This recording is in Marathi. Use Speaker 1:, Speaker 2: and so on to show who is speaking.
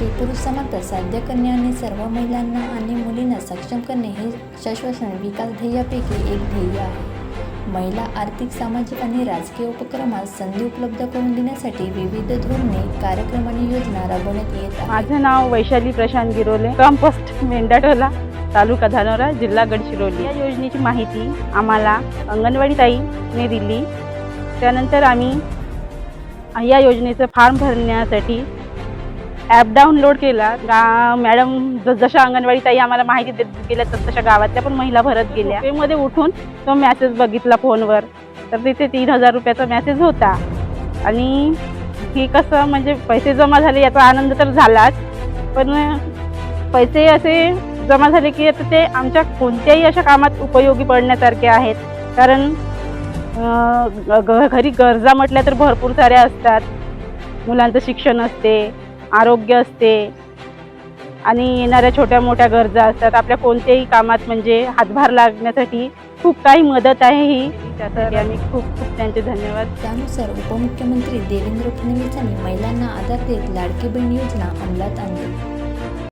Speaker 1: स्त्री पुरुष समानता साध्य करणे आणि सर्व महिलांना आणि मुलींना सक्षम करणे हे शाश्वसन विकास ध्येयापैकी एक ध्येय आहे. महिला आर्थिक सामाजिक आणि राजकीय उपक्रमात संधी उपलब्ध करून देण्यासाठी विविध धोरणे कार्यक्रम आणि योजना राबवण्यात येत
Speaker 2: माझं नाव वैशाली प्रशांत गिरोले. कंपोस्ट मेंढाटोला तालुका धानोरा जिल्हा गडचिरोली. या योजनेची माहिती आम्हाला अंगणवाडी ताईने दिली. त्यानंतर आम्ही या योजनेचं फॉर्म भरण्यासाठी ॲप डाउनलोड केला गा मॅडम ज जशा अंगणवाडी ताई आम्हाला माहिती देत गेल्या तर तशा गावातल्या पण महिला भरत गेल्या. मध्ये उठून तो मॅसेज बघितला फोनवर. तर तिथे तीन हजार रुपयाचा मॅसेज होता. आणि हे कसं म्हणजे पैसे जमा झाले याचा आनंद तर झालाच पण पैसे असे जमा झाले की आता ते आमच्या कोणत्याही अशा कामात उपयोगी पडण्यासारखे आहेत. कारण घरी गरजा म्हटल्या तर भरपूर साऱ्या असतात. मुलांचं शिक्षण असते. आरोग्य असते. आणि येणाऱ्या छोट्या मोठ्या गरजा असतात. आपल्या कोणत्याही कामात म्हणजे हातभार लागण्यासाठी खूप काही मदत आहे ही. त्यासाठी आम्ही खूप खूप त्यांचे धन्यवाद.
Speaker 1: त्यानुसार उपमुख्यमंत्री देवेंद्र फडणवीस यांनी महिलांना आधार देत लाडकी बहीण योजना अंमलात आणली.